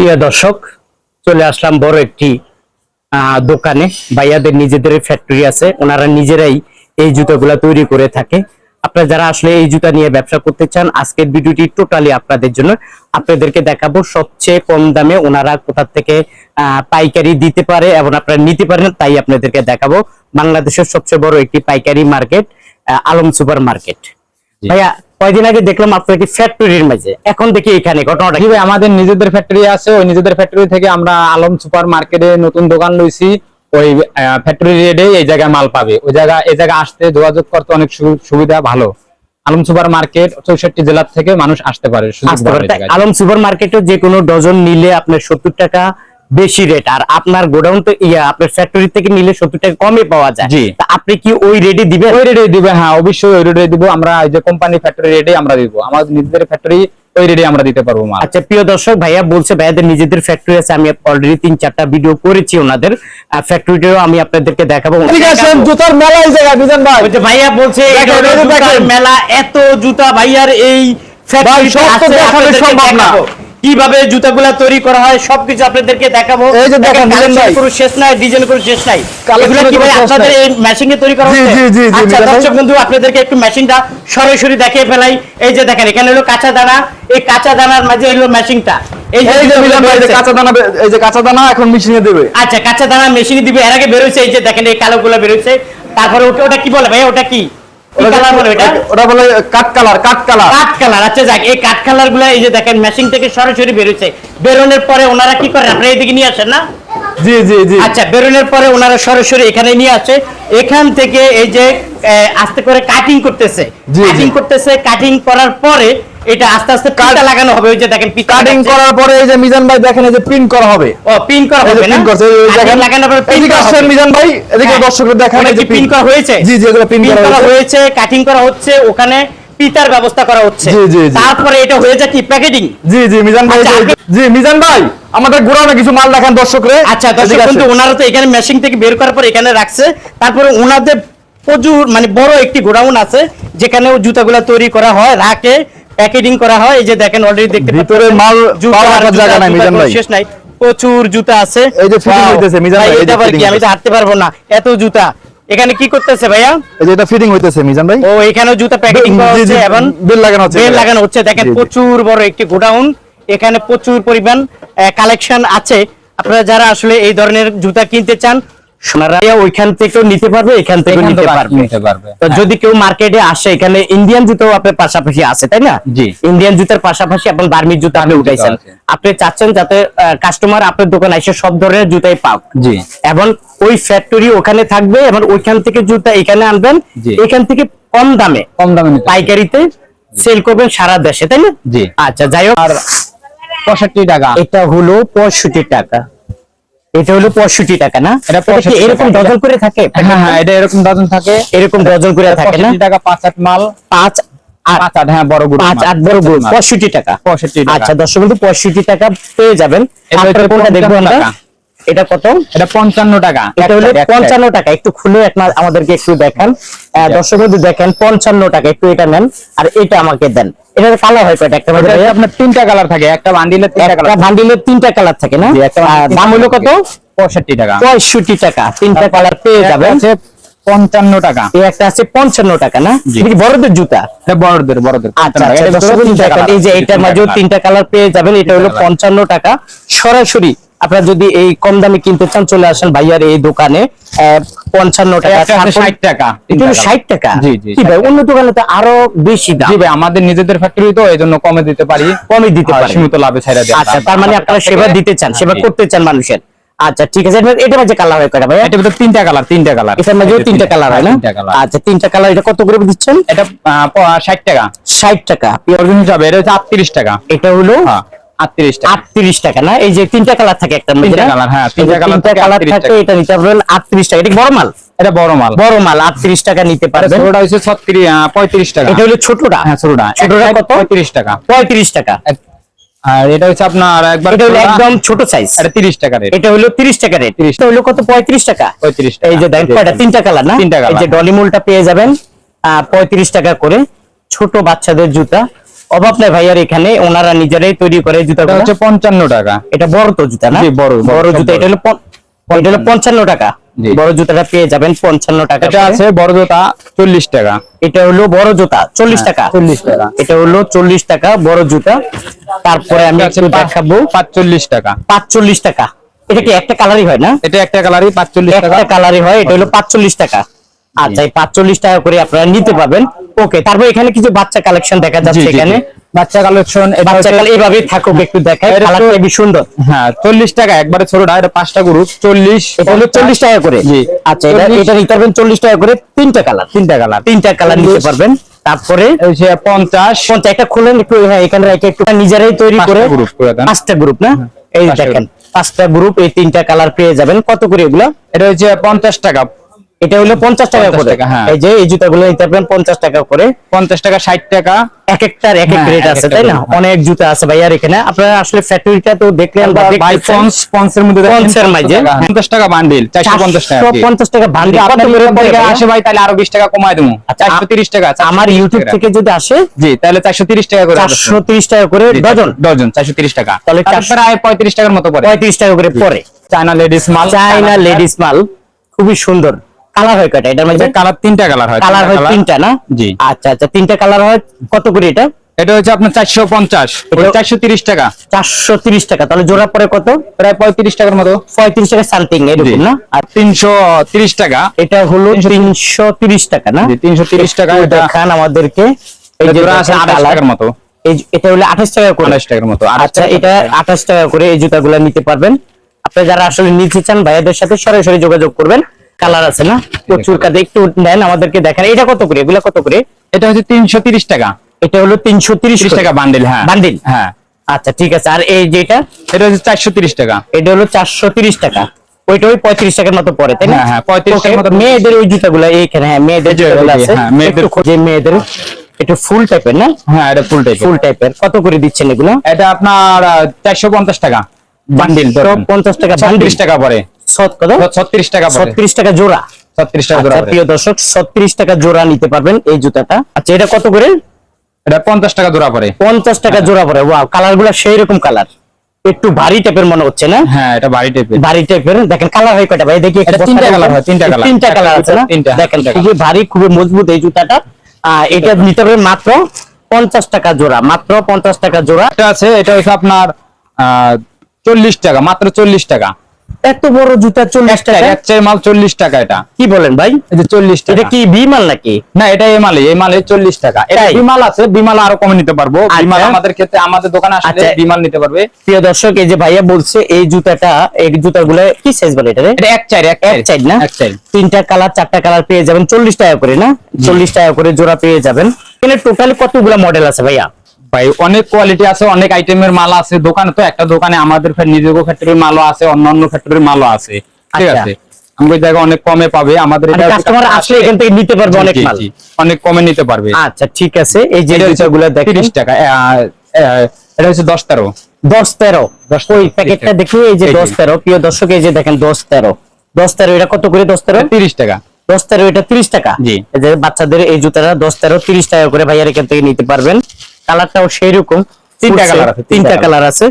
প্রিয় দর্শক চলে আসলাম বড় একটি দোকানে। ভাইয়াদের নিজেদের ফ্যাক্টরি আছে ওনারা নিজেরাই এই জুতাগুলা তৈরি করে থাকে। আপনারা যারা আসলে এই জুতা নিয়ে ব্যবসা করতে চান আজকের ভিডিওটি টোটালি আপনাদের জন্য। আপনাদেরকে দেখাবো সবচেয়ে কম দামে ওনারা কোথা থেকে আহ, পাইকারি দিতে পারে এবং আপনারা নিতে পারেন তাই আপনাদেরকে দেখাবো। বাংলাদেশের সবচেয়ে বড় একটি পাইকারি মার্কেট আলম সুপার মার্কেট ভাইয়া কয়দিন আগে দেখলাম আপনার একটি ফ্যাক্টরির মাঝে। এখন দেখি এখানে ঘটনাটা কি? ভাই আমাদের নিজেদের ফ্যাক্টরি আছে। ওই নিজেদের ফ্যাক্টরি থেকে আমরা আলম সুপার মার্কেটে নতুন দোকান লইছি। ওই ফ্যাক্টরি রেডে এই জায়গায় মাল পাবে। ওই জায়গা এই জায়গায় আসতে যোগাযোগ করতে অনেক সুবিধা ভালো। আলম সুপার মার্কেট চৌষট্টি জেলার থেকে মানুষ আসতে পারে। আলম সুপার মার্কেটে যে কোনো ডজন নিলে আপনার সত্তর টাকা বেশি রেট আর আপনার গোডাউন তো ইয়া আপনার ফ্যাক্টরি থেকে নিলে সত্তর টাকা কমে পাওয়া যায়। জি। আপনি কি ওই রেডি দিবেন? ওই রেটে দিবে হ্যাঁ অবশ্যই ওই রেটে দিব। আমরা এই যে কোম্পানি ফ্যাক্টরি রেটে আমরা দিব। আমাদের নিজেদের ফ্যাক্টরি ওই রেটে আমরা দিতে পারব মাল। আচ্ছা প্রিয় দর্শক ভাইয়া বলছে ভাইয়াদের নিজেদের ফ্যাক্টরি আছে আমি অলরেডি তিন চারটা ভিডিও করেছি ওনাদের। ফ্যাক্টরিটাও আমি আপনাদেরকে দেখাবো। ঠিক আছে জুতার মেলা এই জায়গা বিজন ভাই। ওই যে ভাইয়া বলছে মেলা এত জুতা ভাইয়ার এই আছে, সম্ভব না। কীভাবে জুতাগুলা তৈরি করা হয় সবকিছু আপনাদেরকে দেখাবো। এই যে দেখেন, মিলন ভাই। কোনো শেষ নাই ডিজাইন কোনো শেষ নাই। এগুলো কি ভাই আপনাদের। এই মেশিনে তৈরি করা হচ্ছে? জি, জি, জি, আচ্ছা দর্শক বন্ধু আপনাদেরকে একটু মেশিনটা সরাসরি দেখিয়ে ফেলাই। এই যে দেখেন এখানে হলো কাঁচা দানা। এই কাঁচা দানার মাঝে হলো মেশিনটা এই যে মিলন ভাই এই যে কাঁচা দানা এই যে কাঁচা দানা এখন মেশিনে দেবে। আচ্ছা কাঁচা দানা মেশিনে দিবে। এর আগে বেরোচ্ছে এই যে দেখেন এই কালো গুলো বেরোচ্ছে তারপরে ওটা ওটা কি বলে ভাই? ওটা কি? ওটা? বলে কাট কালার কাট কালার কাঠ কালার আচ্ছা যাক এই কাঠ কালারগুলো এই যে দেখেন মেশিন থেকে সরাসরি বেরোচ্ছে। বেরোনোর পরে ওনারা কি করেন আপনারা এদিকে নিয়ে আসেন না? জি জি জি। আচ্ছা বেরোনোর পরে ওনারা সরাসরি এখানে নিয়ে আসে। এখান থেকে এই যে আস্তে করে কাটিং করতেছে। কাটিং করতেছে কাটিং করার পরে এটা আস্তে আস্তে কাটা লাগানো হবে ওই যে দেখেন কাটিং করার পরে এই যে মিজান ভাই দেখেন এই যে প্রিন্ট করা হবে। ও পিন করা হবে না? প্রিন্ট করছে এই দেখেন। লাগানোর পরে পিন করা। মিজান ভাই এদিকে হ্যাঁ। দর্শকদের দেখেন যে পিন করা হয়েছে? জি জি এগুলো প্রিন্ট করা হয়েছে। কাটিং করা হচ্ছে ওখানে পিতার ব্যবস্থা করা হচ্ছে। তারপরে এটা হয়ে যায় কি? প্যাকেটিং জি জি মিজান ভাই আচ্ছা, জি মিজান ভাই আমাদের গোড়ানো কিছু মাল দেখান দর্শকরে। আচ্ছা দর্শক এদিকে বন্ধু আসেন। ওনারা তো এখানে মেশিন থেকে বের করার পর এখানে রাখছে। তারপরে ওনাদের প্রচুর মানে বড় একটি গোডাউন আছে যেখানে জুতাগুলা তৈরি করা হয় রাখে প্যাকেটিং করা হয়। এই যে দেখেন অলরেডি দেখতে ভিতরে মাল রাখার জায়গা নাই, মিজান ভাই। শেষ নাই। প্রচুর জুতা আছে। এই যে Wow! হইতেছে, মিজান ভাই, এটা কি? আমি তো হাঁটতে পারব না। এত জুতা। এখানে কি করতেছে ভাইয়া? এই যে এটা ফিটিং হইতেছে মিজান ভাই। ও এখানেও জুতা প্যাকেটিং করা হচ্ছে এবং বেল লাগানো হচ্ছে বেল লাগানো হচ্ছে। দেখেন। প্রচুর বড় একটি গোডাউন। এখানে প্রচুর পরিমাণ কালেকশন আছে। আপনারা যারা আসলে এই ধরনের জুতা কিনতে চান সোনারা ওইখান থেকেও নিতে পারবে এখান থেকেও নিতে পারবে। তো হ্যাঁ। যদি কেউ মার্কেটে আসে এখানে ইন্ডিয়ান জুতাও আপনার পাশাপাশি আছে তাই না? জি। ইন্ডিয়ান জুতার পাশাপাশি আপনি বার্মির জুতা আপনি উঠাইছেন। আপনি চাচ্ছেন যাতে কাস্টমার আপনার দোকানে এসে সব ধরনের জুতাই পাক। জি। এবং ওই ফ্যাক্টরি ওখানে থাকবে এবং ওইখান থেকে জুতা এখানে আনবেন। এখান থেকে কম দামে কম দামে পাইকারিতে সেল করবেন সারা দেশে তাই না? জি। আচ্ছা যাই হোক। আর পঁয়ষট্টি টাকা। এটা হলো পঁয়ষট্টি টাকা। এটা হলো পঁয়ষট্টি টাকা না? এটা এটা কি 65 এরকম। ডজন করে থাকে? হ্যাঁ হ্যাঁ এটা এরকম ডজন থাকে। এরকম ডজন করে থাকে না? টাকা পাঁচ আট মাল। পাঁচ পাঁচ আট হ্যাঁ বড় গুড় পাঁচ আট বড় গুড় পঁয়ষট্টি টাকা। পঁয়ষট্টি আচ্ছা দর্শক বন্ধু পঁয়ষট্টি টাকা পেয়ে যাবেন। কোনটা দেখব 55 আমরা। এটা কত? এটা পঞ্চান্ন টাকা। এটা হলো। পঞ্চান্ন টাকা। একটু খুলে আপনার আমাদেরকে একটু দেখান। দর্শক বন্ধু দেখেন পঞ্চান্ন টাকা। একটু এটা নেন আর এটা আমাকে দেন। এটা কালার হয় কয়টা একটা আপনার তিনটা কালার থাকে। একটা বান্ডিলে তিনটা একটা কালার তিনটা কালার থাকে না? দাম হলো কত? পঁয়ষট্টি টাকা। পঁয়ষট্টি টাকা। তিনটা কালার পেয়ে যাবেন। পঞ্চান্ন টাকা। এই একটা আছে পঞ্চান্ন টাকা না? জি। বড়দের জুতা? বড়দের বড়দের। আচ্ছা আচ্ছা, এই যে এটার মাঝেও। তিনটা কালার পেয়ে যাবেন। এটা হলো পঞ্চান্ন টাকা। সরাসরি আপনারা যদি এই কম দামে কিনতে চান চলে আসেন ভাইয়ার এই দোকানে। পঞ্চান্ন টাকা 60 টাকা, ষাট টাকা? জি, জি, ভাই অন্য দোকানে তো আরও বেশি দাম। জি ভাই আমাদের নিজেদের ফ্যাক্টরি তো এই জন্য কমে দিতে পারি। কমে দিতে পারেন। সীমিত লাভে ছাইরা দেয় আচ্ছা তার মানে আপনারা সেবা দিতে চান সেবা করতে চান মানুষের। আচ্ছা ঠিক আছে এটা- এটা মাঝে কালার হয় কয়টা ভাইয়া? এটা ভিতরে তিনটা কালার তিনটা কালার এটার মাঝেও তিনটা কালার হয় না? আচ্ছা তিনটা কালার এটা কত করে দিচ্ছেন? এটা ষাট টাকা। ষাট টাকা। অর্জন হিসাবে এটা হচ্ছে আটত্রিশ টাকা। এটা হলো হ্যাঁ। আটত্রিশ টাকা। আটত্রিশ টাকা না? এই যে তিনটা কালার থাকে একটা তিনটা? হ্যাঁ, তিনটা colour তিনটা থাকে কালার থাকে এটা নিতে পারবেন আটত্রিশ টাকা। এটা বড় মাল? এটা বড় মাল। বড় মাল আটত্রিশ টাকা নিতে পারবেন। ছোটটা টাকা। এটা হলো ছোটটা? হ্যাঁ ছোটটা। ছোটটা কত? পঁয়ত্রিশ টাকা। টাকা। আর এটা হচ্ছে আপনার একবার এটা হলো একদম ছোট সাইজ এটা তিরিশ টাকা রেট এটা হলো তিরিশ টাকা রেট 30 এটা হলো কত? পঁয়ত্রিশ টাকা। পঁয়ত্রিশ এই যে দেখেন কয়টা তিনটা কালার না। এই যে ডলিমুলটা পেয়ে যাবেন পঁয়ত্রিশ টাকা করে। ছোট বাচ্চাদের জুতা অভাব নাই ভাইয়ার এখানে ওনারা নিজেরাই তৈরি করে জুতাগুলো। হচ্ছে পঞ্চান্ন টাকা। এটা বড় তো জুতা না? বড়, বড়, বড় জুতা এটা হলো এটা হলো পঞ্চান্ন টাকা। বড় জুতাটা পেয়ে যাবেন পঞ্চান্ন টাকা এটা আছে বড় জোতা চল্লিশ টাকা। এটা হলো বড় জুতা চল্লিশ টাকা। চল্লিশ টাকা। এটা হলো চল্লিশ টাকা বড় জুতা। তারপরে আমি দেখাবো। পাঁচচল্লিশ টাকা। পাঁচচল্লিশ টাকা। এটা কি একটা কালারই হয় না? এটা একটা কালারই পাঁচচল্লিশ টাকা। কালারই হয় এটা হলো পাঁচচল্লিশ টাকা। আচ্ছা এই পাঁচচল্লিশ টাকা করে আপনারা নিতে পারবেন। ওকে তারপর এখানে কিছু বাচ্চা কালেকশন দেখা যাচ্ছে এখানে। বাচ্চা কালেকশন বাচ্চা কাল এইভাবে থাকুক একটু দেখায় কালারটা সুন্দর। হ্যাঁ চল্লিশ টাকা একবারে ছোটটা এটা গ্রুপ টাকা করে। জি। আচ্ছা এটা এটা নিতে পারবেন চল্লিশ টাকা করে তিনটা কালার তিনটা কালার তিনটা কালার নিতে পারবেন। তারপরে এই যে পঞ্চাশ পঞ্চাশ একটা খুলেন একটু হ্যাঁ এখানে রেখে একটু নিজেরাই তৈরি করে group করে পাঁচটা গ্রুপ না? এই পাঁচটা দেখেন পাঁচটা গ্রুপ এই তিনটা কালার পেয়ে যাবেন। কত করে এগুলো? এটা হচ্ছে পঞ্চাশ টাকা। এটা হলো পঞ্চাশ টাকা করে। হ্যাঁ। এই যে এই জুতাগুলো নিতে পারবেন পঞ্চাশ টাকা করে। পঞ্চাশ টাকা ষাট টাকা। এক একটার এক এক হ্যাঁ, রেট আছে তাই না? হ্যাঁ। অনেক জুতা আছে ভাইয়ার এখানে। আপনারা আসলে ফ্যাক্টরিটা তো দেখলেন ভাই। পঞ্চ পঞ্চের মধ্যে পঞ্চের 50 মাঝে, টাকা, হ্যাঁ। পঞ্চাশ টাকা বান্ডিল চারশো পঞ্চাশ টাকা পঞ্চাশ টাকা বান্ডিল আপনার আসে ভাই তাহলে আরও বিশ টাকা কমায় দেবো। আচ্ছা, চারশো তিরিশ টাকা আমার ইউটিউব থেকে যদি আসে? জি তাহলে চারশো তিরিশ টাকা করে চারশো তিরিশ টাকা করে ডজন? ডজন চারশো তিরিশ টাকা। তাহলে তাহলে 400 প্রায় পঁয়ত্রিশ টাকার মতো পড়ে। পঁয়ত্রিশ টাকা করে পরে চায়না লেডিস মাল চাইনা লেডিস মাল খুবই সুন্দর। কালার হয় কয়টা? এটার মধ্যে কালার তিনটা কালার হয়। কালার হয় তিনটা না? জি। আচ্ছা আচ্ছা তিনটা কালার হয় কত করে এটা? এটা হচ্ছে আপনার চারশো পঞ্চাশ। চারশো তিরিশ টাকা। চারশো তিরিশ টাকা। তাহলে জোড়া পরে কত? প্রায় পঁয়ত্রিশ টাকার মতো। পঁয়ত্রিশ টাকা সামথিং। এরকম না? আর তিনশো তিরিশ টাকা। এটা হলো তিনশো তিরিশ টাকা না? জি, 330 টাকা এটা। দেখান আমাদেরকে। এই জোড়া আছে আঠাশ টাকার মতো। এই এটা হলো আঠাশ টাকা করে। আঠাশ টাকার মতো আচ্ছা এটা আঠাশ টাকা করে এই জুতাগুলো নিতে পারবেন। আপনি যারা আসলে নিতে চান ভাইয়াদের সাথে সরাসরি যোগাযোগ করবেন। কালার আছে না? প্রচুর কাজে একটু নেন আমাদেরকে দেখেন। এটা কত করে? এগুলা কত করে? এটা হচ্ছে তিনশো টাকা। এটা হলো তিনশো টাকা বান্ডিল হ্যাঁ। বান্ডিল হ্যাঁ। আচ্ছা ঠিক আছে। আর এই যেটা? এটা হচ্ছে চারশো টাকা। এটা হলো চারশো টাকা। ওইটা ওই পঁয়ত্রিশ টাকার মতো পড়ে তাই না? হ্যাঁ, হ্যাঁ, 35 Okay, টাকার মতো। মেয়েদের ওই জুতাগুলো এইখানে হ্যাঁ মেয়েদের আছে। হ্যাঁ, মেয়েদের- যে মেয়েদের ফুল টাইপের না? হ্যাঁ এটা ফুল টাইপ ফুল টাইপের কত করে দিচ্ছেন এগুলো? এটা আপনার চারশো পঞ্চাশ টাকা। বান্ডিল পঞ্চাশ টাকা ছত্রিশ টাকা পরে সত কত? টাকা পরে ছত্রিশ টাকা জোড়া। ছত্রিশ টাকা জোড়া আচ্ছা। প্রিয় দর্শক ছত্রিশ টাকা জোড়া নিতে পারবেন এই জুতাটা। আচ্ছা এটা কত করে? এটা পঞ্চাশ টাকা জোড়া টাকা জোড়া পড়ে। ওয়াও কালারগুলা সেই রকম কালার। একটু ভারী টাইপের মনে হচ্ছে না? হ্যাঁ এটা বাড়ি টাইপের। ভারী টাইপের। দেখেন কালার হয় কয়টা ভাই? দেখি এটা তিনটা হয়, কালার। আছে না? দেখেন খুবই ভারী খুবই মজবুত এই জুতাটা। এটা নিতে পারবেন মাত্র পঞ্চাশ টাকা জোড়া। মাত্র পঞ্চাশ টাকা জোড়া। এটা আছে এটা হচ্ছে আপনার চল্লিশ টাকা মাত্র চল্লিশ টাকা। এত বড় জুতা চল্লিশ টাকা? এক মাল চল্লিশ টাকা এটা। কি বলেন ভাই? চল্লিশ এটা টাকা কি বিমাল নাকি? না এটা এমালে এমালে চল্লিশ টাকা। এটা বিমাল আছে বিমাল আরও কমে নিতে পারব। বিমাল আচ্ছা। আমাদের ক্ষেত্রে আমাদের দোকানে আসলে আচ্ছা। বিমাল নিতে পারবে। প্রিয় দর্শক এই যে ভাইয়া বলছে এই জুতাটা এই জুতাগুলো কি সাইজ বলে এটা এটা এক চাই এক চাই না? এক চাই তিনটা কালার চারটা কালার পেয়ে যাবেন। চল্লিশ টাকা করে না? চল্লিশ টাকা করে জোড়া পেয়ে যাবেন। এখানে টোটালি কতগুলো মডেল আছে ভাইয়া? ভাই অনেক কোয়ালিটি আছে অনেক আইটেমের মাল আছে। দোকানে তো একটা দোকানে আমাদের ফের নিজেদের ফ্যাক্টরির মালও আছে অন্যান্য ফ্যাক্টরির মালও আছে। ঠিক আচ্ছা। আছে? আমাদের জায়গায় অনেক কমে পাবে আমাদের এটা কাস্টমার আসলে এখান থেকে নিতে পারবে অনেক মাল। অনেক কমে নিতে পারবে। আচ্ছা ঠিক আছে। এই যে জুতাগুলো দেখেন। তিরিশ টাকা আহ, আহ, এটা হচ্ছে দশ তেরো। দশ তেরো। দশ ওই প্যাকেটটা দেখি এই যে প্রিয় দর্শক এই যে দেখেন দশ তেরো। দশ তেরো এটা কত করে দশ তেরো? তিরিশ টাকা। দশ তেরো এটা তিরিশ টাকা? জি। বাচ্চাদের এই জুতাটা দশ তেরো তিরিশ টাকা করে ভাইয়ার এখান থেকে নিতে পারবেন। কালারটাও সেই রকম তিনটা colour আছে, তিনটা কালার। আছে।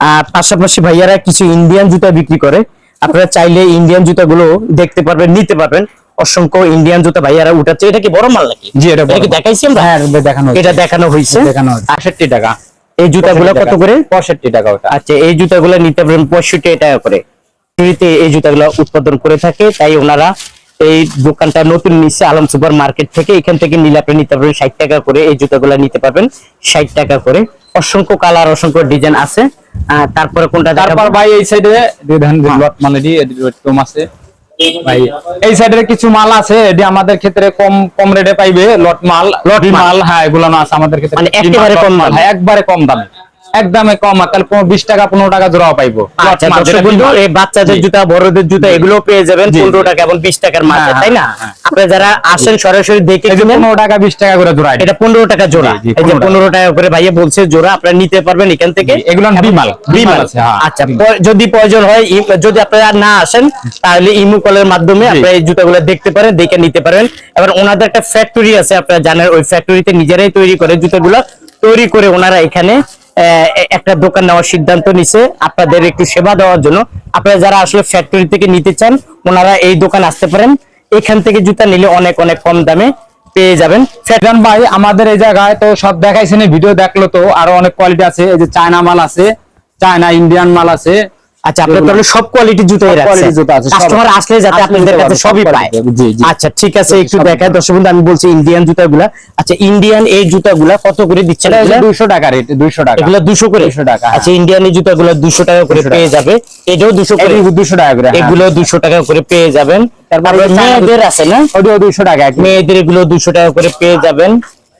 আর পাশাপাশি ভাইয়ারা কিছু ইন্ডিয়ান জুতা বিক্রি করে। আপনারা চাইলে ইন্ডিয়ান জুতাগুলো দেখতে পারবেন নিতে পারবেন। অসংখ্য ইন্ডিয়ান জুতা ভাইয়ারা উঠাচ্ছে। এটা কি বড় মাল নাকি? জি, এটা কি দেখাইছি আমরা? হ্যাঁ দেখানো। এটা দেখানো হয়েছে। দেখানো হচ্ছে। আটষট্টি টাকা। এই জুতাগুলো কত করে? পঁয়ষট্টি টাকা ওটা। আচ্ছা এই জুতাগুলো নিতে পারেন পঁয়ষট্টি টাকা করে। এই জুতাগুলো উৎপাদন করে থাকে। তাই ওনারা এই দোকানটা নতুন নিচ্ছে আলম সুপার মার্কেট থেকে। এখান থেকে নিলে আপনি নিতে পারবেন ষাট টাকা করে এই জুতাগুলো নিতে পারবেন ষাট টাকা করে। অসংখ্য কালার অসংখ্য ডিজাইন আছে। তারপরে কোনটা তারপর ভাই এই সাইডে হ্যাঁ। মানে কম আছে। ভাই এই সাইডে কিছু মাল আছে এটি আমাদের ক্ষেত্রে কম কম রেটে পাইবে। লট মাল লট মাল। হ্যাঁ এগুলো আছে আমাদের ক্ষেত্রে। মানে একেবারে কম মাল, হ্যাঁ, একবারে কম দামে। একদমে কম তাহলে বিশ টাকা পনেরো টাকা জোড়াও পাইবো। আচ্ছা। এই বাচ্চাদের জুতা বড়দের জুতা এগুলো পেয়ে যাবেন পনেরো টাকা এবং বিশ টাকার মাঝে হ্যাঁ, তাই না? হ্যাঁ, হ্যাঁ। আপনারা যারা আসেন সরাসরি দেখে পনেরো টাকা বিশ টাকা করে জোড়া এটা। পনেরো টাকা জোড়া। এই যে পনেরো টাকা। করে ভাইয়া বলছে জোড়া আপনারা নিতে পারবেন এখান থেকে। এগুলো বিমাল, বিমাল। আচ্ছা যদি প্রয়োজন হয় যদি আপনারা না আসেন তাহলে ইমু কলের মাধ্যমে আপনারা এই জুতাগুলো দেখতে পারেন দেখে নিতে পারেন এবার ওনাদের একটা ফ্যাক্টরি আছে আপনারা জানেন ওই ফ্যাক্টরিতে নিজেরাই তৈরি করে জুতাগুলো। তৈরি করে ওনারা এখানে একটা দোকান নেওয়ার সিদ্ধান্ত নিছে। আপনাদের একটু সেবা দেওয়ার জন্য। আপনারা যারা আসলে ফ্যাক্টরি থেকে নিতে চান, ওনারা এই দোকান আসতে পারেন। এখান থেকে জুতা নিলে অনেক অনেক কম দামে পেয়ে যাবেন। ফেরদান ভাই, আমাদের এই জায়গায় তো সব দেখাইছেন ভিডিও দেখল তো, আরও অনেক কোয়ালিটি আছে। এই যে চায়না মাল আছে, চায়না ইন্ডিয়ান মাল আছে। আচ্ছা আপনার তাহলে সব কোয়ালিটির জুতোই রাখছেন। জুতো আছে, কাস্টমার আসলে যাতে আপনাদের কাছে সবই পায়। আচ্ছা ঠিক আছে একটু দেখায় দর্শক বন্ধু আমি বলছি ইন্ডিয়ান জুতাগুলা। আচ্ছা ইন্ডিয়ান এই জুতাগুলা কত করে দিচ্ছেন এটা এগুলা? দুইশো টাকা রেট দুইশো টাকা। এগুলা দুশো করে? 200 টাকা, হ্যাঁ। আচ্ছা ইন্ডিয়ান এই জুতাগুলো দুশো টাকা করে 200। পেয়ে যাবে। এটাও দুশো করে? দুইশো টাকা করে হ্যাঁ। এগুলো দুশো টাকা করে পেয়ে যাবেন। তারপরে মেয়েদের আছে না? ওটিও দুইশো টাকা একদম। মেয়েদের এগুলো দুশো টাকা করে পেয়ে যাবেন।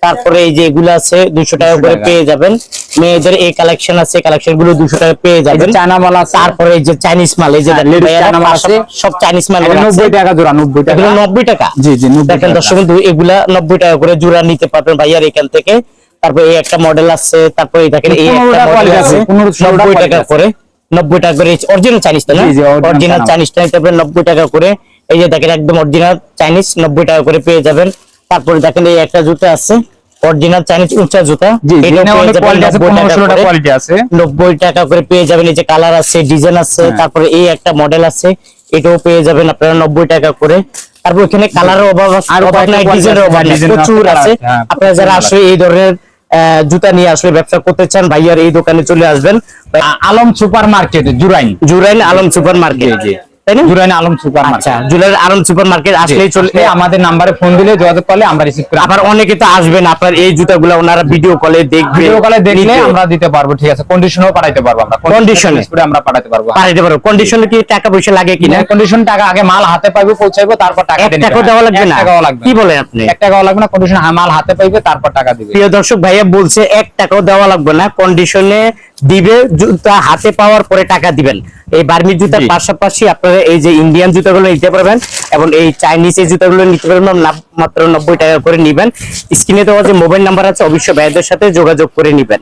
তারপরে এই যে এগুলো আছে দুশো টাকা করে পেয়ে যাবেন। মেয়েদের এই কালেকশন আছে কালেকশনগুলো দুশো টাকা পেয়ে এই যে যাবেন চায়না মাল আছে। তারপরে এই যে চাইনিজ মাল এই যে চায়না মাল আছে। সব চাইনিজ মাল নব্বই টাকা জোড়া নব্বই টাকা। নব্বই টাকা? জি, জি, দেখেন দর্শক বন্ধু এগুলা নব্বই টাকা করে জোড়া নিতে পারবেন ভাইয়ার এখান থেকে। তারপর এই একটা মডেল আছে তারপর এই দেখেন এই একটা মডেল আছে আছে, 15 ষোলো নব্বই টাকা করে নব্বই টাকা করে অরিজিনাল চাইনিজ না? Original China. চাইনিজ নিতে পারবেন নব্বই টাকা করে। এই যে দেখেন একদম অরিজিনাল চাইনিজ নব্বই টাকা করে পেয়ে যাবেন। তারপরে দেখেন এই একটা জুতো আছে অরিজিনাল চাইনিজ উঁচা জুতা। কোয়ালিটি আছে 90 পনেরো টাকা ষোলোটা করে। কোয়ালিটি আছে। নব্বই টাকা করে পেয়ে যাবেন এই যে কালার আছে ডিজাইন আছে হ্যাঁ। তারপরে এই একটা মডেল আছে এটাও পেয়ে যাবেন আপনারা নব্বই টাকা করে। তারপর এখানে কালারের অভাব আছে প্রচুর আছে। হ্যাঁ, আপনারা যারা আসলে এই ধরনের জুতা নিয়ে আসলে ব্যবসা করতে চান ভাইয়ার এই দোকানে চলে আসবেন। Alam super market Jurain. Jurain Alam super market তাই না? জুরাইন আলম সুপার আচ্ছা জুরাইন আলম সুপার মার্কেট আসলেই চলে আমাদের নাম্বারে ফোন দিলে যোগাযোগ করলে আমরা রিসিভ করে আবার অনেকে তো আসবেন আপনার এই জুতাগুলো ওনারা ভিডিও কলে দেখবে ভিডিও কলে দেখলে আমরা দিতে পারব ঠিক আছে। কন্ডিশনও পাঠাইতে পারব আমরা। আমরা পাঠাতে পারব। পাঠাতে কন্ডিশনে কি টাকা পয়সা লাগে কিনা? কন্ডিশন টাকা আগে মাল হাতে পাইবো পৌঁছাইবো তারপর টাকা। দেওয়া লাগবে না? টাকাও লাগবে কি। বলেন আপনি? এক টাকাও লাগবে না কন্ডিশন মাল হাতে পাইবে তারপর টাকা দিবে। প্রিয় দর্শক ভাইয়া বলছে এক টাকাও দেওয়া লাগবে না। কন্ডিশনে দিবে জুতা হাতে পাওয়ার পরে টাকা দিবেন। এই বার্মির জুতার পাশাপাশি আপনারা এই যে ইন্ডিয়ান জুতাগুলো নিতে পারবেন এবং এই চাইনিজ এই জুতাগুলো নিতে পারবেন মাত্র নব্বই টাকা করে নিবেন। স্ক্রিনে দেওয়া যে মোবাইল নাম্বার আছে অবশ্যই ব্যয়দের সাথে যোগাযোগ করে নিবেন।